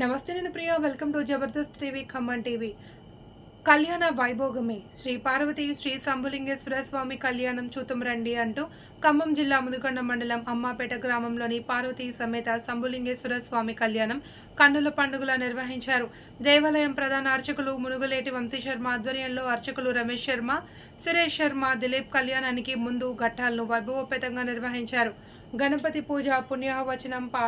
నమస్తే నేను Priya. Welcome to Jabardasth TV Khammam TV. కళ్యాణ వైభోగమే. శ్రీ పార్వతి శ్రీ శంభులింగేశ్వర స్వామి కళ్యాణం చూతం రండి అంటూ ఖమ్మం జిల్లా ముదుకొండ మండలం అమ్మాపేట గ్రామంలోని పార్వతీ సమేత శంభులింగేశ్వర స్వామి కళ్యాణం కన్నుల పండుగల నిర్వహించారు. దేవాలయం ప్రధాన అర్చకులు మునుగులేటి వంశీ శర్మ ఆధ్వర్యంలో అర్చకులు రమేష్ శర్మ సురేష్ శర్మ దిలీప్ కళ్యాణానికి ముందు ఘట్టాలను వైభవోపేతంగా నిర్వహించారు. గణపతి పూజ పుణ్యవచనం పా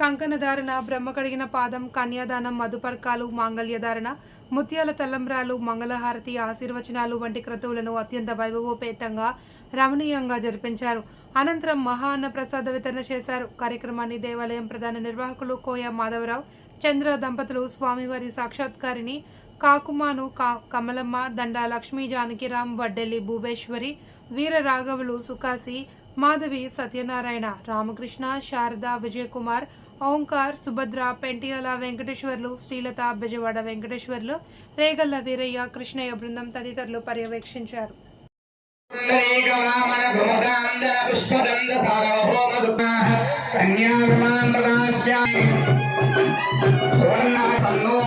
కంకణధారణ బ్రహ్మ కడిగిన పాదం కన్యాదానం మధుపర్కాలు మాంగళ్యధారణ ముత్యాల తలంబ్రాలు మంగళహారతి ఆశీర్వచనాలు వంటి క్రతువులను అత్యంత వైభవోపేతంగా రమణీయంగా జరిపించారు. అనంతరం మహా అన్న ప్రసాద వితరణ చేశారు. కార్యక్రమాన్ని దేవాలయం ప్రధాన నిర్వాహకులు కోయ మాధవరావు చంద్ర దంపతులు స్వామివారి సాక్షాత్కారిని కాకుమాను కా కమలమ్మ దండా లక్ష్మీ జానకిరామ్ వడ్డెల్లి భూబేశ్వరి వీర రాఘవులు సుకాసి మాధవి సత్యనారాయణ రామకృష్ణ శారద విజయకుమార్ ఓంకార్ సుభద్ర పెంటియాల వెంకటేశ్వర్లు శ్రీలత బెజవాడ వెంకటేశ్వర్లు రేగల్ల వీరయ్య కృష్ణయ్య బృందం తదితరులు పర్యవేక్షించారు. శుభముహూర్తోస్తు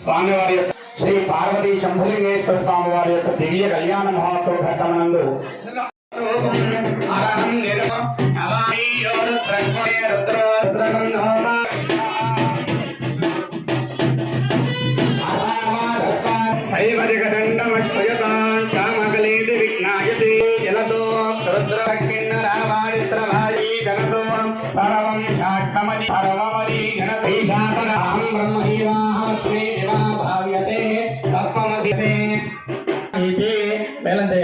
స్వామివారి యొక్క శ్రీ పార్వతీ శంభులింగేశ్వర స్వామి వారి యొక్క దివ్య కళ్యాణ మహోత్సవ ఘట్టమనందు అరహం నిర్మ అవాయో విఘ్నాయతే జలతో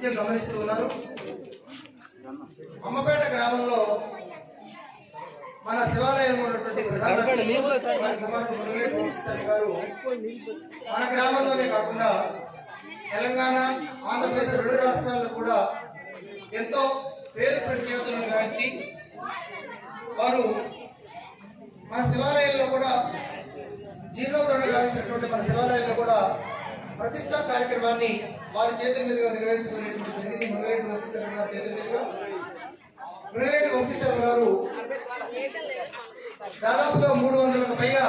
విద్య గమనిస్తూ ఉన్నారు అమ్మపేట గ్రామంలో మన శివాలయం ఉన్నటువంటి ప్రధాన గారు మన గ్రామంలోనే కాకుండా తెలంగాణ ఆంధ్రప్రదేశ్ రెండు రాష్ట్రాల్లో కూడా ఎంతో పేరు ప్రఖ్యాతులను గాంచి వారు మన శివాలయంలో కూడా జీర్ణోద్ధరణ గావించినటువంటి మన శివాలయంలో కూడా ప్రతిష్టా కార్యక్రమాన్ని వారి చేతుల మీదుగా నిర్వహించబడినటువంటి జరిగింది. మునగరెడ్డి వంశీధర్ గారి చేతుల మీదుగా. మునగరెడ్డి వంశీధర్ గారు దాదాపుగా మూడు వందలకు పైగా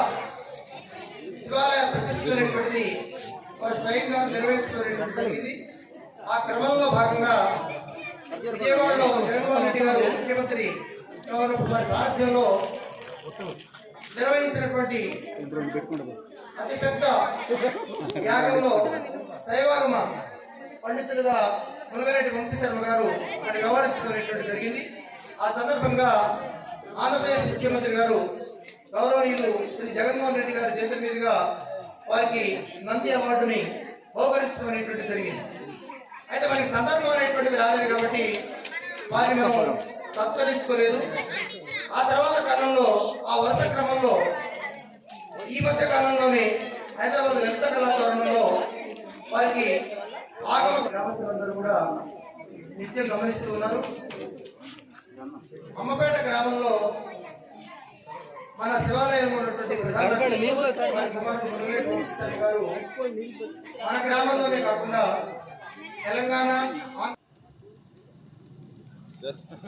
శివాలయ ప్రతిష్టమైనటువంటిది వారు స్వయంగా నిర్వహించబడినటువంటి జరిగింది. ఆ క్రమంలో భాగంగా విజయవాడలో జగన్మోహన్ రెడ్డి గారు ముఖ్యమంత్రి వారి సారథ్యంలో నిర్వహించినటువంటి అతిపెద్ద యాగంలో శైవాగమ పండితులుగా మునగరెడ్డి వంశీధర్మ గారు అక్కడ వ్యవహరించుకునేటువంటి జరిగింది. ఆ సందర్భంగా ఆంధ్రప్రదేశ్ ముఖ్యమంత్రి గారు గౌరవనీయులు శ్రీ జగన్మోహన్ రెడ్డి గారి చేతుల మీదుగా వారికి నంది అవార్డుని బహుకరించడం అనేటువంటి జరిగింది. అయితే మనకి సందర్భం అనేటువంటిది రాలేదు కాబట్టి వారిని మేము సత్కరించుకోలేదు. ఆ తర్వాత కాలంలో ఆ వరుస క్రమంలో ఈ మధ్య కాలంలోనే హైదరాబాద్ లలిత కళాతోరణంలో వారికి గ్రామస్తులందరూ కూడా నిత్యం గమనిస్తూ ఉన్నారు. అమ్మపేట గ్రామంలో మన శివాలయంలో ఉన్నటువంటి గారు మన గ్రామంలోనే కాకుండా తెలంగాణ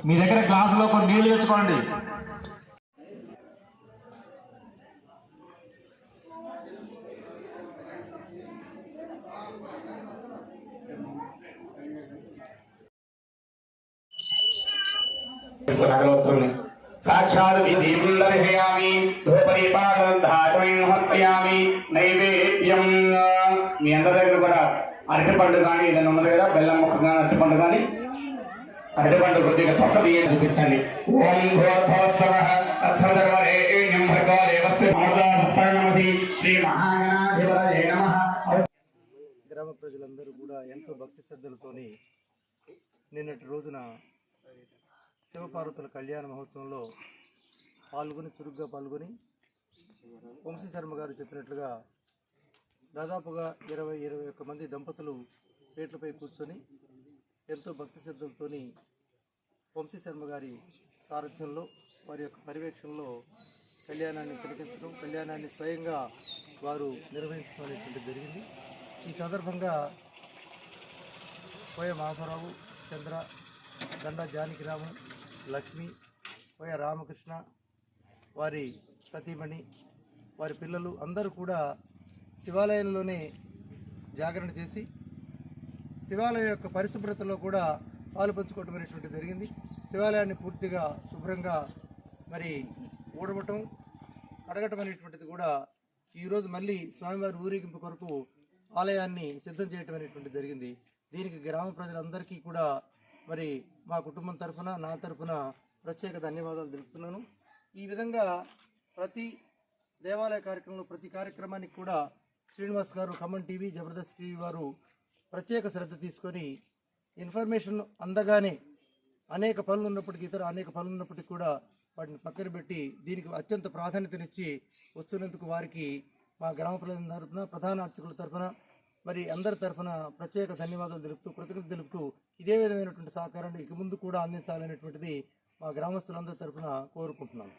మీ దగ్గర గ్లాసులో కొన్ని నీళ్ళు తెచ్చుకోండి. సాక్షాత్ దీపం దర్శయామి ధూపదీపాలను నైవేద్యం. మీ అందరి దగ్గర కూడా అరటిపండు కానీ ఏదైనా ఉన్నది కదా బెల్లం ముక్క కానీ అరటిపండు కానీ? అరటిపండు కొద్దిగా తొక్క బియ్యం చూపించండి. ఓం శ్రీ మహాగణాధిపతయే నమః. గ్రామ ప్రజలందరూ కూడా ఎంతో భక్తి శ్రద్ధలతోని నిన్నటి రోజున శివపార్వతుల కళ్యాణ మహోత్సవంలో పాల్గొని చురుగ్గా పాల్గొని వంశీ శర్మ గారు చెప్పినట్లుగా దాదాపుగా ఇరవై ఇరవై ఒక్క మంది దంపతులు పేట్లపై కూర్చొని ఎంతో భక్తి శ్రద్ధలతో వంశీ శర్మ గారి సారథ్యంలో వారి యొక్క పర్యవేక్షణలో కళ్యాణాన్ని తిలకించడం కళ్యాణాన్ని స్వయంగా వారు నిర్వహించడం అనేటువంటిది జరిగింది. ఈ సందర్భంగా పోయ మాధవరావు చంద్ర దండ జానకిరాము లక్ష్మి పోయ రామకృష్ణ వారి సతీమణి వారి పిల్లలు అందరూ కూడా శివాలయంలోనే జాగరణ చేసి శివాలయం యొక్క పరిశుభ్రతలో కూడా పాలు పంచుకోవటం అనేటువంటి జరిగింది. శివాలయాన్ని పూర్తిగా శుభ్రంగా మరి ఊడవటం కడగటం అనేటువంటిది కూడా ఈరోజు మళ్ళీ స్వామివారి ఊరేగింపు కొరకు ఆలయాన్ని సిద్ధం చేయటం అనేటువంటిది జరిగింది. దీనికి గ్రామ ప్రజలందరికీ కూడా మరి మా కుటుంబం తరఫున నా తరఫున ప్రత్యేక ధన్యవాదాలు తెలుపుతున్నాను. ఈ విధంగా ప్రతి దేవాలయ కార్యక్రమంలో ప్రతి కార్యక్రమానికి కూడా శ్రీనివాస్ గారు ఖమ్మం టీవీ జబర్దస్త్ టీవీ వారు ప్రత్యేక శ్రద్ధ తీసుకొని ఇన్ఫర్మేషన్ అందగానే అనేక పనులు ఉన్నప్పటికీ ఇతర అనేక పనులు ఉన్నప్పటికీ కూడా వాటిని పక్కన పెట్టి దీనికి అత్యంత ప్రాధాన్యతనిచ్చి వస్తున్నందుకు వారికి మా గ్రామ ప్రజల తరఫున ప్రధాన అర్చకుల తరఫున మరి అందరి తరఫున ప్రత్యేక ధన్యవాదాలు తెలుపుతూ కృతజ్ఞత తెలుపుతూ ఇదే విధమైనటువంటి సహకారాన్ని ఇక ముందు కూడా అందించాలనేటువంటిది మా గ్రామస్తులందరి తరఫున కోరుకుంటున్నాను.